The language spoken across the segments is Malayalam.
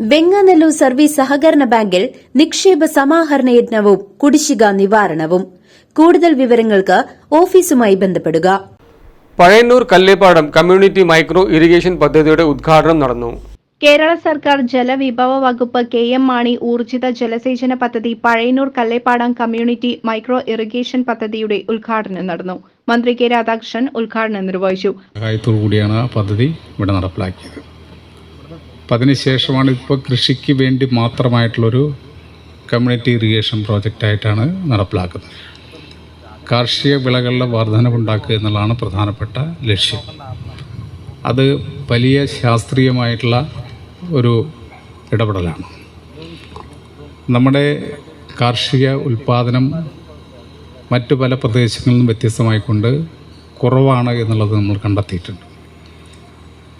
വെങ്ങാനല്ലൂർ സർവീസ് സഹകരണ ബാങ്കിൽ നിക്ഷേപ സമാഹരണ യജ്ഞവും കുടിശ്ശിക നിവാരണവും. കൂടുതൽ വിവരങ്ങൾക്ക് ഓഫീസുമായി ബന്ധപ്പെടുക. Pazhayannur Kallepadam community micro irrigation പദ്ധതിയുടെ ഉദ്ഘാടനം നടന്നു. കേരള സർക്കാർ ജലവിഭവ വകുപ്പ് കെ എം മാണി ഊർജിത ജലസേചന പദ്ധതി Pazhayannur Kallepadam community micro irrigation പദ്ധതിയുടെ ഉദ്ഘാടനം നടന്നു. മന്ത്രി കെ രാധാകൃഷ്ണൻ ഉദ്ഘാടനം നിർവഹിച്ചു. സഹായത്തോടു കൂടിയാണ് പദ്ധതി ഇവിടെ നടപ്പിലാക്കിയത്. അപ്പം അതിനുശേഷമാണ് ഇപ്പോൾ കൃഷിക്ക് വേണ്ടി മാത്രമായിട്ടുള്ളൊരു കമ്മ്യൂണിറ്റി ഇറിഗേഷൻ പ്രോജക്റ്റായിട്ടാണ് നടപ്പിലാക്കുന്നത്. കാർഷിക വിളകളുടെ വർധനവുണ്ടാക്കുക എന്നുള്ളതാണ് പ്രധാനപ്പെട്ട ലക്ഷ്യം. അത് വലിയ ശാസ്ത്രീയമായിട്ടുള്ള ഒരു ഇടപെടലാണ്. നമ്മുടെ കാർഷിക ഉൽപ്പാദനം മറ്റു പല പ്രദേശങ്ങളിൽ നിന്നും വ്യത്യസ്തമായിക്കൊണ്ട് കുറവാണ് എന്നുള്ളത് നമ്മൾ കണ്ടെത്തിയിട്ടുണ്ട്.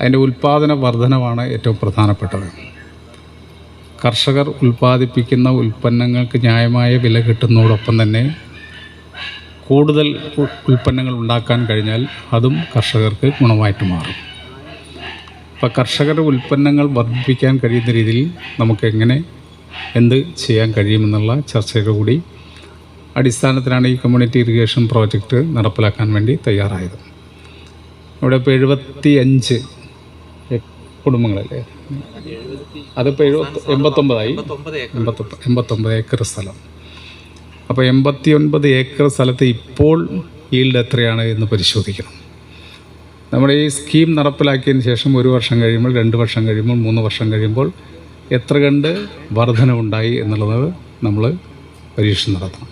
അതിന്റെ ഉൽപ്പാദന വർധനമാണ് ഏറ്റവും പ്രധാനപ്പെട്ടത്. കർഷകർ ഉൽപ്പാദിപ്പിക്കുന്ന ഉൽപ്പന്നങ്ങൾക്ക് ന്യായമായ വില കിട്ടുന്നതോടൊപ്പം തന്നെ കൂടുതൽ ഉൽപ്പന്നങ്ങൾ ഉണ്ടാക്കാൻ കഴിഞ്ഞാൽ അതും കർഷകർക്ക് ഗുണമായിട്ട് മാറും. അപ്പോൾ കർഷകരുടെ ഉൽപ്പന്നങ്ങൾ വർദ്ധിപ്പിക്കാൻ കഴിയുന്ന രീതിയിൽ നമുക്ക് എങ്ങനെ എന്ത് ചെയ്യാൻ കഴിയുമെന്നുള്ള ചർച്ചയുടെ കൂടി അടിസ്ഥാനത്തിലാണ് ഈ കമ്മ്യൂണിറ്റി ഇറിഗേഷൻ പ്രോജക്റ്റ് നടപ്പിലാക്കാൻ വേണ്ടി തയ്യാറായത്. ഇവിടെ ഇപ്പോൾ എഴുപത്തി അഞ്ച് കുടുംബങ്ങളല്ലേ? അതിപ്പോൾ എഴുപത്തി എൺപത്തൊമ്പതായി? എൺപത്തൊമ്പത് എൺപത്തൊമ്പത് ഏക്കർ സ്ഥലം. അപ്പോൾ എൺപത്തി ഒൻപത് ഏക്കർ സ്ഥലത്ത് ഇപ്പോൾ ഈൽഡ് എത്രയാണ് എന്ന് പരിശോധിക്കണം. നമ്മുടെ ഈ സ്കീം നടപ്പിലാക്കിയതിന് ശേഷം ഒരു വർഷം കഴിയുമ്പോൾ രണ്ട് വർഷം കഴിയുമ്പോൾ മൂന്ന് വർഷം കഴിയുമ്പോൾ എത്ര കണ്ട് വർധനവുണ്ടായി എന്നുള്ളത് നമ്മൾ പരീക്ഷ നടത്തണം.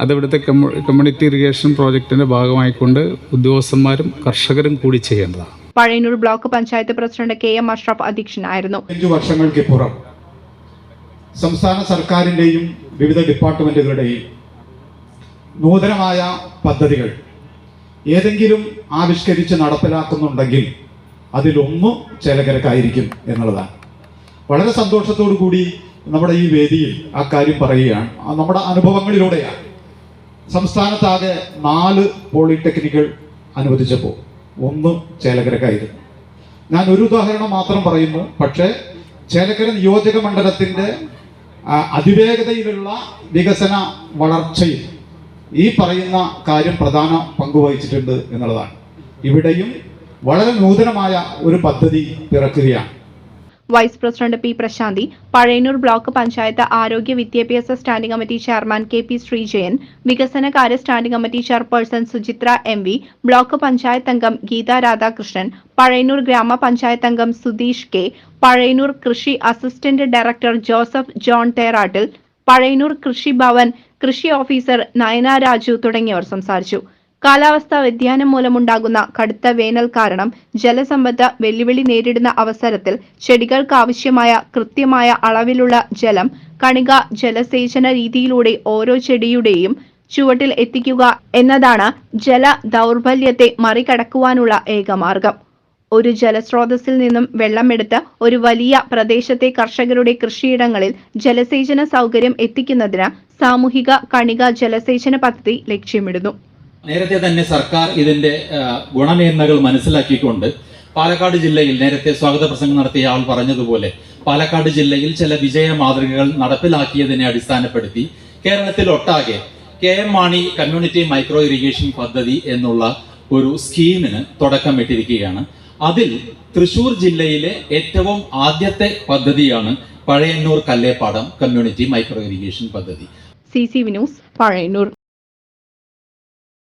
അത് ഇവിടുത്തെ കമ്മ്യൂ കമ്മ്യൂണിറ്റി ഇറിഗേഷൻ പ്രോജക്റ്റിന്റെ ഭാഗമായിക്കൊണ്ട് ഉദ്യോഗസ്ഥന്മാരും കർഷകരും കൂടി ചെയ്യേണ്ടതാണ്. Pazhayannur block panchayat president K M Ashraf അധ്യക്ഷനായിരുന്നു. അഞ്ചു വർഷങ്ങൾക്ക് പുറം സംസ്ഥാന സർക്കാരിന്റെയും വിവിധ ഡിപ്പാർട്ട്മെന്റുകളുടെയും നൂതനമായ പദ്ധതികൾ ഏതെങ്കിലും ആവിഷ്കരിച്ച് നടപ്പിലാക്കുന്നുണ്ടെങ്കിൽ അതിലൊന്ന് ചേലകരക്കായിരിക്കും എന്നുള്ളതാണ്. വളരെ സന്തോഷത്തോടു കൂടി നമ്മുടെ ഈ വേദിയിൽ ആ കാര്യം പറയുകയാണ്. നമ്മുടെ അനുഭവങ്ങളിലൂടെയാണ്. സംസ്ഥാനത്താകെ നാല് പോളിടെക്നിക്കുകൾ അനുവദിച്ചപ്പോൾ. ഒന്ന് ചേലക്കരക്കായിരുന്നു. ഞാൻ ഒരു ഉദാഹരണം മാത്രം പറയുന്നു. പക്ഷേ ചേലക്കര നിയോജക മണ്ഡലത്തിന്റെ അതിവേഗതയിലുള്ള വികസന വളർച്ചയിൽ ഈ പറയുന്ന കാര്യം പ്രധാന പങ്കുവഹിച്ചിട്ടുണ്ട് എന്നുള്ളതാണ്. ഇവിടെയും വളരെ നൂതനമായ ഒരു പദ്ധതി പിറക്കുകയാണ്. Vice president P Prashanthi Pazhayannur block panchayat ആരോഗ്യ വിദ്യാഭ്യാസ standing committee chairman K P Sreejayan വികസനകാര്യ standing committee chairperson Suchitra M V block panchayat അംഗം ഗീത രാധാകൃഷ്ണൻ പഴയന്നൂർ ഗ്രാമപഞ്ചായത്ത് അംഗം സുധീഷ് കെ പഴയന്നൂർ കൃഷി assistant director Joseph John Therattil Pazhayannur Krishi Bhavan കൃഷി ഓഫീസർ നയന രാജു തുടങ്ങിയവർ സംസാരിച്ചു. കാലാവസ്ഥാ വ്യതിയാനം മൂലമുണ്ടാകുന്ന കടുത്ത വേനൽ കാരണം ജലസമ്പത്ത് വെല്ലുവിളി നേരിടുന്ന അവസരത്തിൽ ചെടികൾക്ക് ആവശ്യമായ കൃത്യമായ അളവിലുള്ള ജലം കണിക ജലസേചന രീതിയിലൂടെ ഓരോ ചെടിയുടെയും ചുവട്ടിൽ എത്തിക്കുക എന്നതാണ് ജല ദൗർബല്യത്തെ മറികടക്കുവാനുള്ള ഏക മാർഗം. ഒരു ജലസ്രോതസ്സിൽ നിന്നും വെള്ളമെടുത്ത് ഒരു വലിയ പ്രദേശത്തെ കർഷകരുടെ കൃഷിയിടങ്ങളിൽ ജലസേചന സൗകര്യം എത്തിക്കുന്നതിന് സാമൂഹിക കണിക ജലസേചന പദ്ധതി ലക്ഷ്യമിടുന്നു. നേരത്തെ തന്നെ സർക്കാർ ഇതിന്റെ ഗുണമേന്മകൾ മനസ്സിലാക്കിക്കൊണ്ട് പാലക്കാട് ജില്ലയിൽ നേരത്തെ സ്വാഗത പ്രസംഗം നടത്തിയ ആൾ പറഞ്ഞതുപോലെ പാലക്കാട് ജില്ലയിൽ ചില വിജയ മാതൃകകൾ നടപ്പിലാക്കിയതിനെ അടിസ്ഥാനപ്പെടുത്തി കേരളത്തിൽ ഒട്ടാകെ K M Mani community micro irrigation പദ്ധതി എന്നുള്ള ഒരു സ്കീമിന് തുടക്കമിട്ടിരിക്കുകയാണ്. അതിൽ തൃശൂർ ജില്ലയിലെ ഏറ്റവും ആദ്യത്തെ പദ്ധതിയാണ് Pazhayannur Kallepadam community micro irrigation പദ്ധതി. C C V news Pazhayannur.